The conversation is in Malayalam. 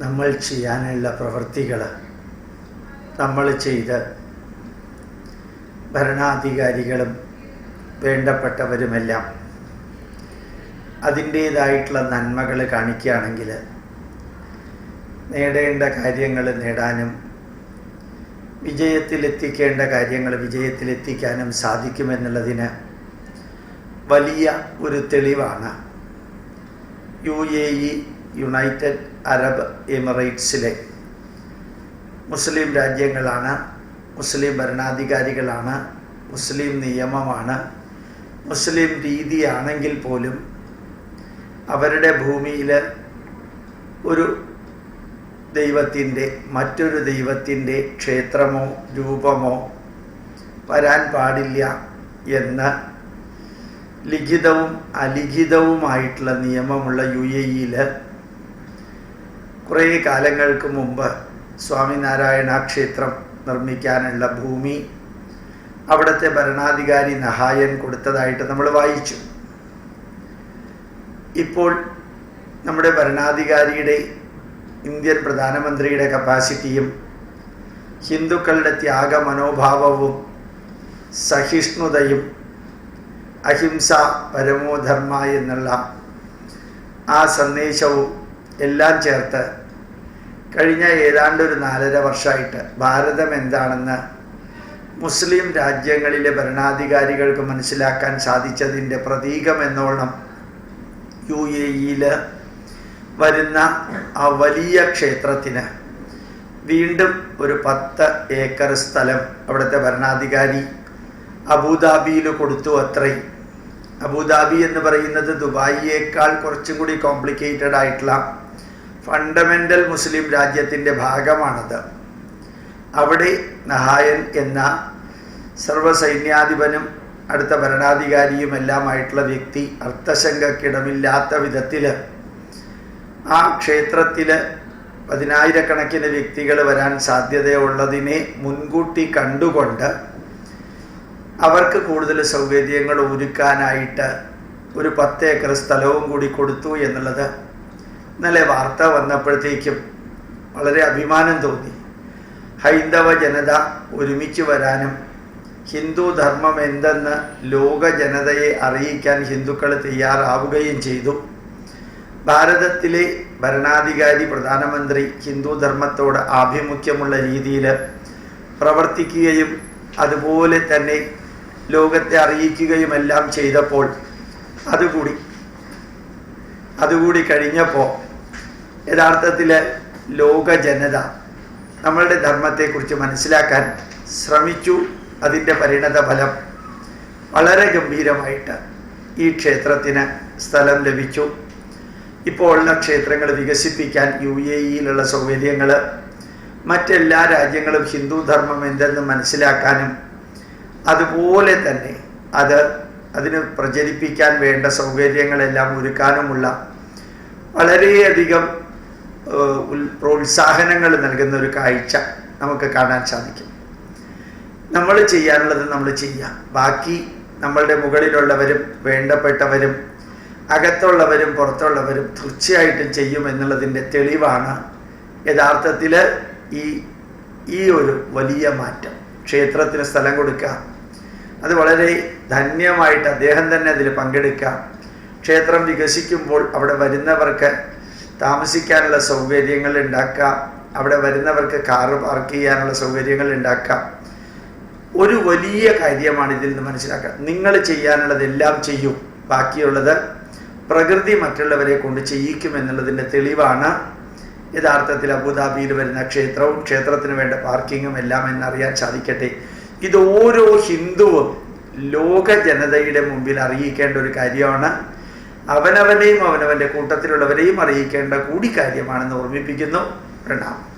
നമ്മൾ ചെയ്യാനുള്ള പ്രവൃത്തികൾ നമ്മൾ ചെയ്ത് ഭരണാധികാരികളും വേണ്ടപ്പെട്ടവരുമെല്ലാം അതിന്റേതായിട്ടുള്ള നന്മകൾ കാണിക്കുകയാണെങ്കിൽ നേടേണ്ട കാര്യങ്ങൾ നേടാനും വിജയത്തിലെത്തിക്കേണ്ട കാര്യങ്ങൾ വിജയത്തിലെത്തിക്കാനും സാധിക്കുമെന്നുള്ളതിന് വലിയ ഒരു തെളിവാണ് U A E United Arab എമിറേറ്റ്സിലെ മുസ്ലിം രാജ്യങ്ങളാണ് മുസ്ലിം ഭരണാധികാരികളാണ് മുസ്ലിം നിയമമാണ് മുസ്ലിം രീതിയാണെങ്കിൽ പോലും അവരുടെ ഭൂമിയിൽ ഒരു ദൈവത്തിന്റെ മറ്റൊരു ദൈവത്തിന്റെ ക്ഷേത്രമോ രൂപമോ വരാൻ പാടില്ല എന്ന് ലിഖിതവും അലിഖിതവുമായിട്ടുള്ള നിയമമുള്ള യു എ ഇയിൽ കുറേ കാലങ്ങൾക്ക് മുമ്പ് സ്വാമിനാരായണ ക്ഷേത്രം നിർമ്മിക്കാനുള്ള ഭൂമി അവിടുത്തെ ഭരണാധികാരി നഹായൻ കൊടുത്തതായിട്ട് നമ്മൾ വായിച്ചു. ഇപ്പോൾ നമ്മുടെ ഭരണാധികാരിയുടെ ഇന്ത്യൻ പ്രധാനമന്ത്രിയുടെ കപ്പാസിറ്റിയും ഹിന്ദുക്കളുടെ ത്യാഗ മനോഭാവവും സഹിഷ്ണുതയും അഹിംസ പരമോധർമ്മ എന്നുള്ള ആ സന്ദേശവും എല്ലാം ചേർത്ത് കഴിഞ്ഞ ഏതാണ്ട് ഒരു നാലര വർഷമായിട്ട് ഭാരതം എന്താണെന്ന് മുസ്ലിം രാജ്യങ്ങളിലെ ഭരണാധികാരികൾക്ക് മനസ്സിലാക്കാൻ സാധിച്ചതിന്റെ പ്രതീകം എന്നോണം യു എ ഇയിൽ വരുന്ന ആ വലിയ ക്ഷേത്രത്തിന് വീണ്ടും ഒരു പത്ത് ഏക്കർ സ്ഥലം അവിടുത്തെ ഭരണാധികാരി അബുദാബിയിൽ കൊടുത്തു അത്രയും അബുദാബി എന്ന് പറയുന്നത് ദുബായിയേക്കാൾ കുറച്ചും കൂടി കോംപ്ലിക്കേറ്റഡ് ആയിട്ടുള്ള ഫണ്ടമെന്റൽ മുസ്ലിം രാജ്യത്തിന്റെ ഭാഗമാണത്. അവിടെ നഹായൻ എന്ന സർവസൈന്യാധിപനും അടുത്ത ഭരണാധികാരിയുമെല്ലാമായിട്ടുള്ള വ്യക്തി അർത്ഥശങ്കക്കിടമില്ലാത്ത വിധത്തിൽ ആ ക്ഷേത്രത്തിൽ പതിനായിരക്കണക്കിന് വ്യക്തികൾ വരാൻ സാധ്യതയുള്ളതിനെ മുൻകൂട്ടി കണ്ടുകൊണ്ട് അവർക്ക് കൂടുതൽ സൗകര്യങ്ങൾ ഒരുക്കാനായിട്ട് ഒരു പത്ത് ഏക്കർ സ്ഥലവും കൂടി കൊടുത്തു എന്നുള്ളത് ഇന്നലെ വാർത്ത വന്നപ്പോഴത്തേക്കും വളരെ അഭിമാനം തോന്നി. ഹൈന്ദവ ജനത ഒരുമിച്ച് വരാനും ഹിന്ദു ധർമ്മം എന്തെന്ന് ലോക ജനതയെ അറിയിക്കാൻ ഹിന്ദുക്കൾ തയ്യാറാവുകയും ചെയ്തു. ഭാരതത്തിലെ ഭരണാധികാരി പ്രധാനമന്ത്രി ഹിന്ദു ധർമ്മത്തോട് ആഭിമുഖ്യമുള്ള രീതിയിൽ പ്രവർത്തിക്കുകയും അതുപോലെ തന്നെ ലോകത്തെ അറിയിക്കുകയുമെല്ലാം ചെയ്തപ്പോൾ അതുകൂടി അതുകൂടി കഴിഞ്ഞപ്പോൾ യഥാർത്ഥത്തിൽ ലോക ജനത നമ്മളുടെ ധർമ്മത്തെക്കുറിച്ച് മനസ്സിലാക്കാൻ ശ്രമിച്ചു. അതിന്റെ പരിണത ഫലം വളരെ ഗംഭീരമായിട്ട് ഈ ക്ഷേത്രത്തിന് സ്ഥലം ലഭിച്ചു. ഇപ്പോൾ ഉള്ള ക്ഷേത്രങ്ങൾ വികസിപ്പിക്കാൻ യു എ ഇയിലുള്ള സൗകര്യങ്ങൾ മറ്റെല്ലാ രാജ്യങ്ങളും ഹിന്ദു ധർമ്മം എന്തെന്ന് മനസ്സിലാക്കാനും അതുപോലെ തന്നെ അത് അതിന് പ്രചരിപ്പിക്കാൻ വേണ്ട സൗകര്യങ്ങളെല്ലാം ഒരുക്കാനുമുള്ള വളരെയധികം പ്രോത്സാഹനങ്ങൾ നൽകുന്ന ഒരു കാഴ്ച നമുക്ക് കാണാൻ സാധിക്കും. നമ്മൾ ചെയ്യാനുള്ളത് നമ്മൾ ചെയ്യാം ബാക്കി നമ്മളുടെ മുകളിലുള്ളവരും വേണ്ടപ്പെട്ടവരും അകത്തുള്ളവരും പുറത്തുള്ളവരും തീർച്ചയായിട്ടും ചെയ്യും എന്നുള്ളതിന്റെ തെളിവാണ് യഥാർത്ഥത്തിൽ ഈ ഈ ഒരു വലിയ മാറ്റം. ക്ഷേത്രത്തിന് സ്ഥലം കൊടുക്കുക. അത് വളരെ ധന്യമായിട്ട് അദ്ദേഹം തന്നെ അതിൽ പങ്കെടുക്കുക. ക്ഷേത്രം വികസിക്കുമ്പോൾ അവിടെ വരുന്നവർക്ക് താമസിക്കാനുള്ള സൗകര്യങ്ങൾ ഉണ്ടാക്കാം. അവിടെ വരുന്നവർക്ക് കാറ് പാർക്ക് ചെയ്യാനുള്ള സൗകര്യങ്ങൾ ഉണ്ടാക്കാം. ഒരു വലിയ കാര്യമാണ് ഇതിൽ നിന്ന് മനസ്സിലാക്കുക നിങ്ങൾ ചെയ്യാനുള്ളതെല്ലാം ചെയ്യും. ബാക്കിയുള്ളത് പ്രകൃതി മറ്റുള്ളവരെ കൊണ്ട് ചെയ്യിക്കും എന്നുള്ളതിന്റെ തെളിവാണ്. യഥാർത്ഥത്തിൽ അബുദാബിയിൽ വരുന്ന ക്ഷേത്രവും ക്ഷേത്രത്തിന് വേണ്ട പാർക്കിങ്ങും എല്ലാം എന്നറിയാൻ സാധിക്കട്ടെ. ഇത് ഓരോ ഹിന്ദുവും ലോക ജനതയുടെ മുമ്പിൽ അറിയിക്കേണ്ട ഒരു കാര്യമാണ്. അവനവനെയും അവനവന്റെ കൂട്ടത്തിലുള്ളവരെയും അറിയിക്കേണ്ട കൂടി കാര്യമാണെന്ന് ഓർമ്മിപ്പിക്കുന്നു. പ്രണാമം.